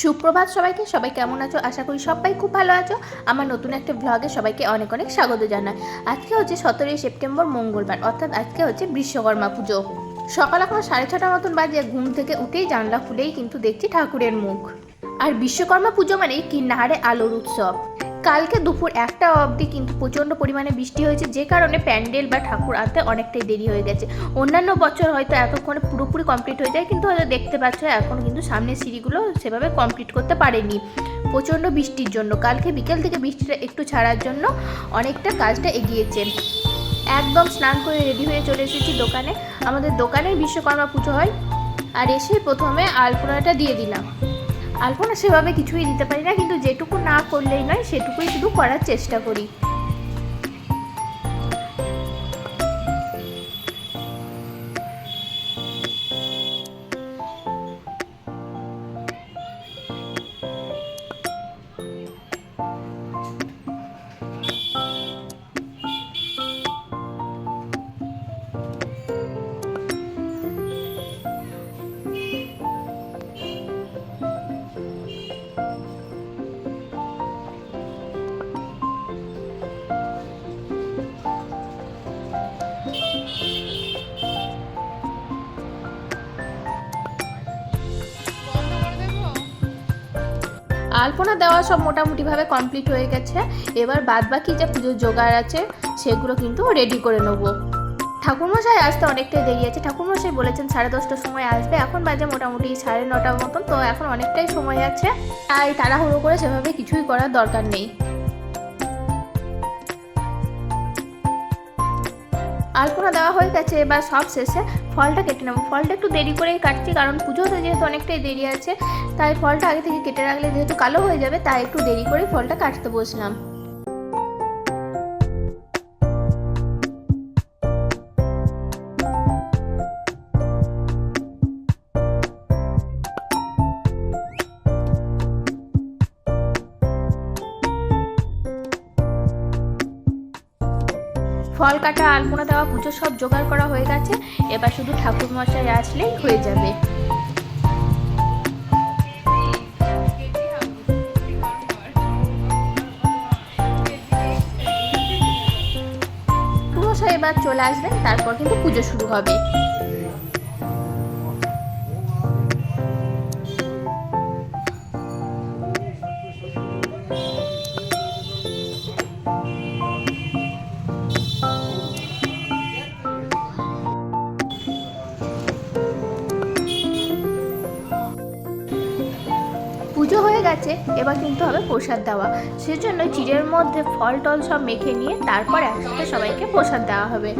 সুপ্রভাত সবাইকে, সবাই কেমন আছো? আশা করি সবাই খুব ভালো আছো। আমার নতুন একটা ব্লগে সবাইকে অনেক অনেক স্বাগত জানাই। আজকে হচ্ছে সতেরোই সেপ্টেম্বর, মঙ্গলবার, অর্থাৎ আজকে হচ্ছে বিশ্বকর্মা পুজো। সকাল এখন সাড়ে ছটার মতন বাজে, ঘুম থেকে উঠেই জানলা খুলেই কিন্তু দেখছি ঠাকুরের মুখ। আর বিশ্বকর্মা পুজো মানে কিন্নাহারে আলোর উৎসব। কালকে দুপুর একটা অবধি কিন্তু প্রচণ্ড পরিমাণে বৃষ্টি হয়েছে, যে কারণে প্যান্ডেল বা ঠাকুর আনতে অনেকটাই দেরি হয়ে গেছে। অন্যান্য বছর হয়তো এতক্ষণে পুরোপুরি কমপ্লিট হয়ে যায়, কিন্তু হয়তো দেখতে পাচ্ছ এখন কিন্তু সামনের সিঁড়িগুলো সেভাবে কমপ্লিট করতে পারেনি। প্রচণ্ড বৃষ্টির জন্য, কালকে বিকেল থেকে বৃষ্টিটা একটু ছাড়ার জন্য অনেকটা কাজটা এগিয়েছে। একদম স্নান করে রেডি হয়ে চলে এসেছি দোকানে। আমাদের দোকানেই বিশ্বকর্মা পুজো হয়, আর এসে প্রথমে আলপনাটা দিয়ে দিলাম। আলপনা সেভাবে কিছুই দিতে পারি না, কিন্তু যেটুকু না করলেই নয়, সেটুকুই শুধু করার চেষ্টা করি। আলপনা দেওয়া সব মোটামুটিভাবে কমপ্লিট হয়ে গেছে। এবার বাদ বাকি যে পুজোর জোগাড় আছে, সেগুলো কিন্তু রেডি করে নেব। ঠাকুরমশাই আসতে অনেকটাই দেরি আছে। ঠাকুরমশাই বলেছেন সাড়ে দশটার সময় আসবে। এখন বাজে মোটামুটি সাড়ে নটার মতন, তো এখন অনেকটাই সময় আছে। তাই তাড়াহুড়ো করে সেভাবে কিছুই করার দরকার নেই। আলপনা দেওয়া হয়ে গেছে, এবার সব শেষে ফলটা কেটে নেব। ফলটা একটু দেরি করেই কাটছি, কারণ পুজোতে যেহেতু অনেকটাই দেরি আছে, তাই ফলটা আগে থেকে কেটে রাখলে যেহেতু কালো হয়ে যাবে, তাই একটু দেরি করেই ফলটা কাটতে বসলাম। ফল কাটা, আলপনা দেওয়া, পুজো সব জোগাড় করা হয়ে গেছে। এবার শুধু ঠাকুর মশাই আসলেই হয়ে যাবে। এবার চলে আসবেন, তারপর কিন্তু পুজো শুরু হবে। গেছে এবার কিন্তু হবে প্রসাদ দেওয়া। সেজন্য চিড়ের মধ্যে ফল টল সব মেখে নিয়ে তারপর একসাথে সবাইকে প্রসাদ দেওয়া হবে।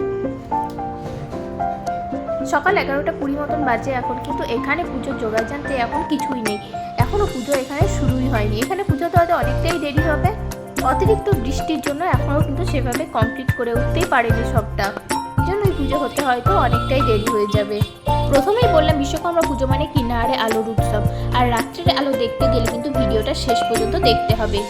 সকাল এগারোটা কুড়ি মতন বাজে এখন, কিন্তু এখানে পুজোর জোগাড় জানতে এখন কিছুই নেই। এখনও পুজো এখানে শুরুই হয়নি। এখানে পুজো তো হয়তো অনেকটাই দেরি হবে। অতিরিক্ত বৃষ্টির জন্য এখনও কিন্তু সেভাবে কমপ্লিট করে উঠতেই পারেনি সবটা। এই জন্যই পুজো হতে হয়তো অনেকটাই দেরি হয়ে যাবে। প্রথমেই বললাম বিশ্বকর্মা পুজো মানে কিনারে আলোর উৎসব। আর রাত্রের আলো দেখতে গেলে কিন্তু ভিডিওটা শেষ পর্যন্ত দেখতে হবে।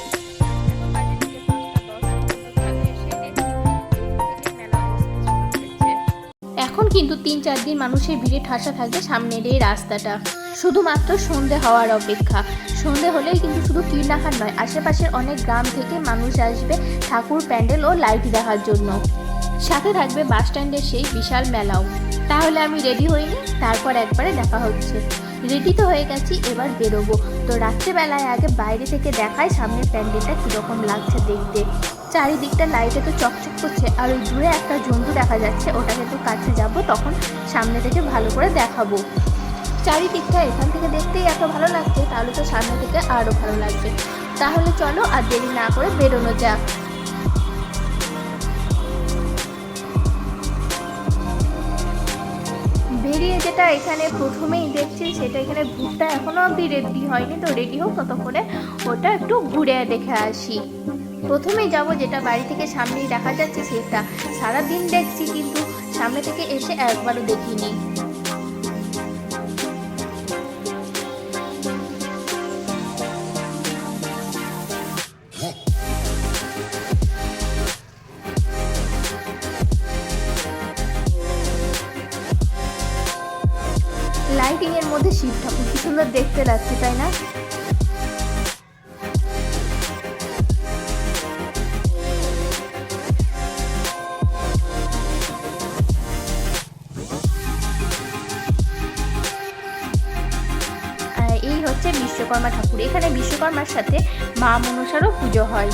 এখন কিন্তু তিন চার দিন মানুষের ভিড়ে ঠাসা থাকবে সামনের এই রাস্তাটা। শুধুমাত্র সন্ধে হওয়ার অপেক্ষা। সন্ধে হলেই কিন্তু শুধু কীর্ণাখান নয়, আশেপাশের অনেক গ্রাম থেকে মানুষ আসবে ঠাকুর প্যান্ডেল ও লাইট দেখার জন্য। সাথে থাকবে বাস স্ট্যান্ডের সেই বিশাল মেলাও। তাহলে আমি রেডি হইনি তারপর একবারে দেখা হচ্ছে। রেডি তো হয়ে গেছি, এবার বেরোবো। তো রাত্রেবেলায় আগে বাইরে থেকে দেখায় সামনের প্যান্ডেলটা কীরকম লাগছে দেখতে। চারিদিকটা লাইটে তো চকচক করছে, আর ওই দূরে একটা জন্তু দেখা যাচ্ছে ওটাকে তো কাছে যাব, তখন সামনে থেকে ভালো করে দেখাবো। চারিদিকটা এখান থেকে দেখতেই এত ভালো লাগছে, তাহলে তো সামনে থেকে আরও ভালো লাগছে তাহলে চলো আর দেরি না করে বেরোনো যাক। বেরিয়ে যেটা এখানে প্রথমেই দেখছি সেটা এখানে ভুট্টা এখনও অবধি রেডি হয়নি, তো রেডি হোক ততক্ষণে ওটা একটু ঘুরে দেখে আসি। প্রথমে যাব যেটা বাড়ি থেকে সামনেই দেখা যাচ্ছে সেটা। সারাদিন দেখছি কিন্তু সামনে থেকে এসে একবারও দেখিনি। শিব ঠাকুর কি সুন্দর দেখতে লাগছে, তাই না? এই হচ্ছে বিশ্বকর্মা ঠাকুর। এখানে বিশ্বকর্মার সাথে মা মনসারও পুজো হয়।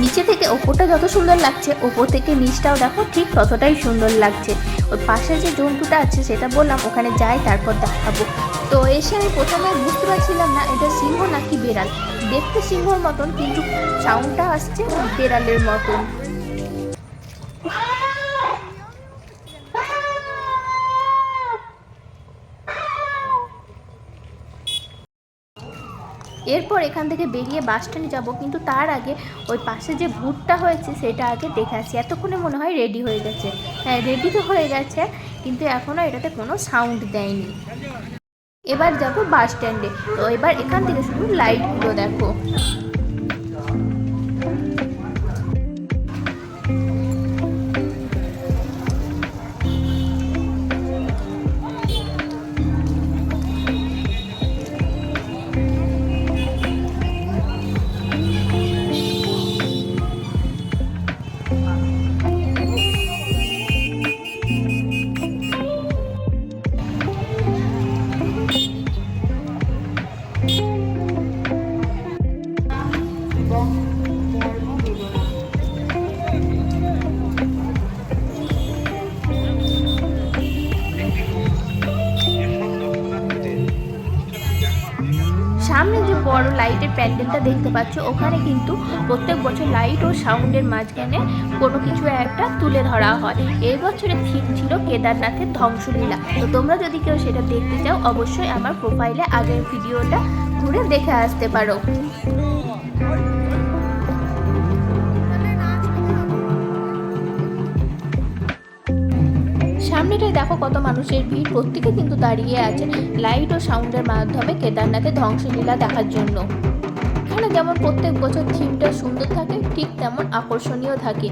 নিচে থেকে ওপরটা যত সুন্দর লাগছে, ওপর থেকে নিচটাও দেখো ঠিক ততটাই সুন্দর লাগছে। ওর পাশে যে জন্তুটা আছে সেটা বললাম, ওখানে যাই, তারপর দেখাবো। তো এসে আমি প্রথমে বুঝতে পারছিলাম না, এটা সিংহ নাকি বেড়াল? দেখতে সিংহর মতন, কিন্তু সাউন্ডটা আসছে বেড়ালের মতন। এরপর এখান থেকে বেরিয়ে বাস স্ট্যান্ডে যাব। কিন্তু তার আগে ওই পাশে যে ভুটটা হয়েছে, সেটা আগে দেখে আসি। এতক্ষণে মনে হয় রেডি হয়ে গেছে। হ্যাঁ রেডি তো হয়ে গেছে, কিন্তু এখনও এটাতে কোনো সাউন্ড দেয়নি। এবার যাব বাস স্ট্যান্ডে তো এবার এখান থেকে শুধু লাইটগুলো দেখো। বড় লাইটের প্যান্ডেলটা দেখতে পাচ্ছ। ওখানে কিন্তু প্রত্যেক বছর লাইট ও সাউন্ডের মাঝখানে কোনো কিছু একটা তুলে ধরা হয়। এই বছরের থিম ছিল কেদারনাথের ধ্বংসলীলা। তো তোমরা যদি কেউ সেটা দেখতে চাও, অবশ্যই আমার প্রোফাইলে আগের ভিডিওটা ঘুরে দেখে আসতে পারো। সামনেটায় দেখো কত মানুষের ভিড়। প্রত্যেকে কিন্তু দাঁড়িয়ে আছে লাইট ও সাউন্ডের মাধ্যমে কেদারনাথের ধ্বংসলীলা দেখার জন্য। এখানে যেমন প্রত্যেক বছর থিমটা সুন্দর থাকে, ঠিক তেমন আকর্ষণীয় থাকে।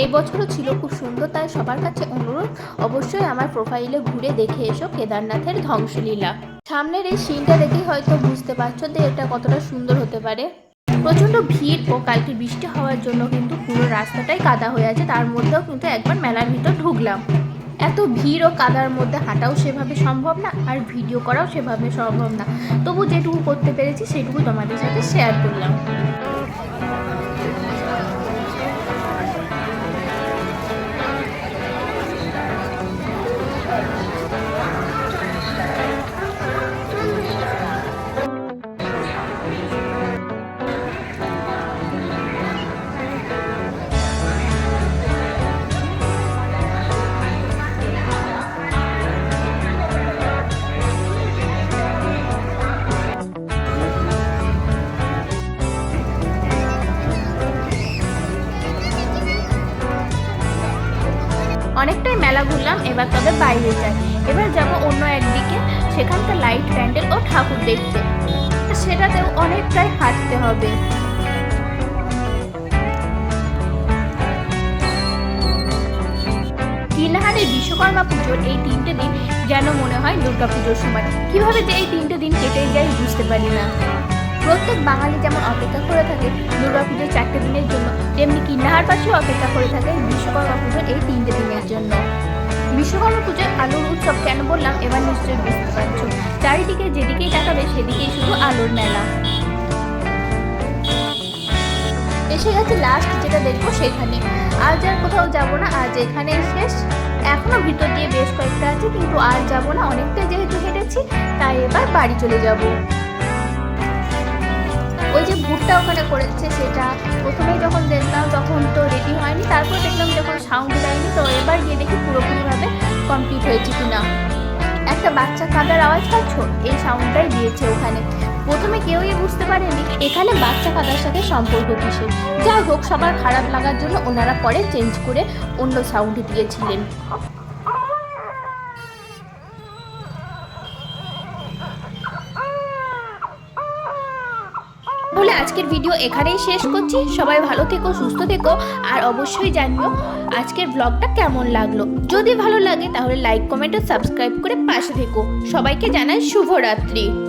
এই বছরও ছিল খুব সুন্দর, তাই সবার কাছে অনুরোধ, অবশ্যই আমার প্রোফাইলে ঘুরে দেখে এসো কেদারনাথের ধ্বংসলীলা। সামনের এই সিনটা দেখেই হয়তো বুঝতে পারছ যে এটা কতটা সুন্দর হতে পারে। প্রচণ্ড ভিড় ও কালকে বৃষ্টি হওয়ার জন্য কিন্তু পুরো রাস্তাটাই কাদা হয়ে আছে, তার মধ্যেও কিন্তু একবার মেলার ভিতর ঢুকলাম। এত ভিড় ও কাদার মধ্যে হাঁটাও সেভাবে সম্ভব না, আর ভিডিও করাও সেভাবে সম্ভব না। তবু যেটুকু করতে পেরেছি, সেটুকু তোমাদের সাথে শেয়ার করলাম। এবার তবে বাইরে যাই এবার যাব অন্য একদিকে সেখানকার লাইট প্যান্ডেল ও ঠাকুর দেখতে। সেটাতেও অনেকটাই হাঁটতে হবে। কিনাহারে বিশ্বকর্মা পুজোর এই তিনটে দিন যেন মনে হয় দুর্গা পুজোর সময়। কীভাবে যে এই তিনটে দিন কেটে যায় বুঝতে পারি না। প্রত্যেক বাঙালি যেমন অপেক্ষা করে থাকে দুর্গা পুজোর চারটে দিনের জন্য, তেমনি কিন্নাহার পাশেও অপেক্ষা করে থাকে বিশ্বকর্মা পুজোর এই তিনটে দিনের জন্য। বিশ্বকর্মা পুজোর আলোর উৎসব কেন বললাম? এবার নিশ্চয়ই বুঝতে পারছ। চারিদিকে যেদিকেই তাকাবে, সেদিকেই শুধু আলোর মেলা। এসে গেছে লাস্ট যেটা দেখব সেখানে। আজ আর কোথাও যাব না আজ এখানেই শেষ, এখনও ভিতর দিয়ে বেশ কয়েকটা আছে, কিন্তু আর যাব না। অনেকটা যেহেতু হেঁটেছি, তাই এবার বাড়ি চলে যাব। ওই যে ভুটটা ওখানে করেছে সেটা প্রথমে যখন দেখলাম তখন তো রেডি হয়নি, তারপর দেখলাম যখন সাউন্ড দেয়নি, তো এবার গিয়ে দেখি পুরোপুরিভাবে কমপ্লিট হয়েছে কিনা। একটা বাচ্চা কাদার আওয়াজ পাচ্ছ? এই সাউন্ডটাই দিয়েছে ওখানে। প্রথমে কেউই বুঝতে পারেনি এখানে বাচ্চা কাদার সাথে সম্পর্ক কিসের। যাই হোক, সবার খারাপ লাগার জন্য ওনারা পরে চেঞ্জ করে অন্য সাউন্ড দিয়েছিলেন। বলে আজকের ভিডিও এখানেই শেষ করছি। সবাই ভালো থেকো, সুস্থ থেকো, আর অবশ্যই জানিও আজকের ব্লগটা কেমন লাগল। যদি ভালো লাগে তাহলে লাইক কমেন্ট ও সাবস্ক্রাইব করে পাশে থেকো। সবাইকে জানাই শুভরাত্রি।